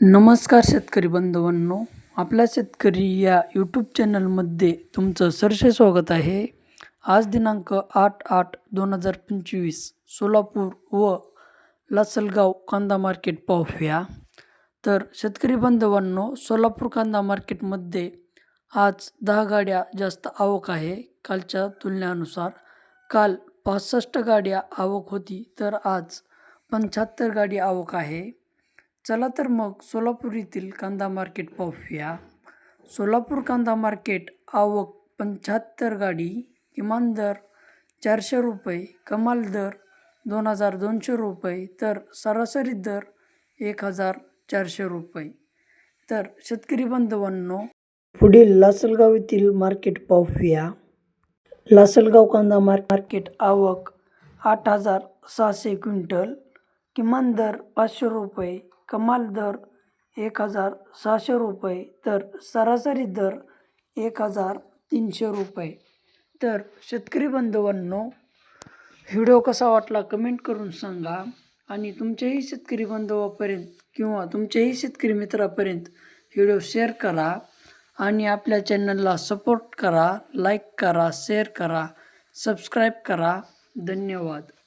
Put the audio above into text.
नमस्कार शेतकरी बांधवांनो आपल्या शेतकरी या यूट्यूब चॅनलमध्ये तुमचं सरस स्वागत आहे. आज दिनांक आठ आठ दोन हजार पंचवीस सोलापूर व लासलगाव कांदा मार्केट पाहूया. तर शेतकरी बांधवांनो सोलापूर कांदा मार्केटमध्ये आज दहा गाड्या जास्त आवक आहे. कालच्या तुलनेनुसार काल पासष्ट गाड्या आवक होती तर आज पंच्याहत्तर गाडी आवक आहे. चला तर मग सोलापूर येथील कांदा मार्केट पाहूया. सोलापूर कांदा मार्केट आवक पंच्याहत्तर गाडी किमान दर चारशे रुपये कमाल दर दोन हजार दोनशे रुपये तर सरासरी दर एक हजार चारशे रुपये. तर शेतकरी बांधवांनो पुढील लासलगाव येथील मार्केट पाहूया. लासलगाव कांदा मार्केट आवक आठ हजार सहाशे क्विंटल किमान दर पाचशे रुपये कमाल दर एक हजार सहाशे रुपये तर सरासरी दर एक हजार तीनशे रुपये. तर शेतकरी बांधवांनो व्हिडिओ कसा वाटला कमेंट करून सांगा आणि तुमच्याही शेतकरी बांधवापर्यंत किंवा तुमच्याही शेतकरी मित्रापर्यंत व्हिडिओ शेअर करा आणि आपल्या चॅनलला सपोर्ट करा लाईक करा शेअर करा सबस्क्राईब करा. धन्यवाद.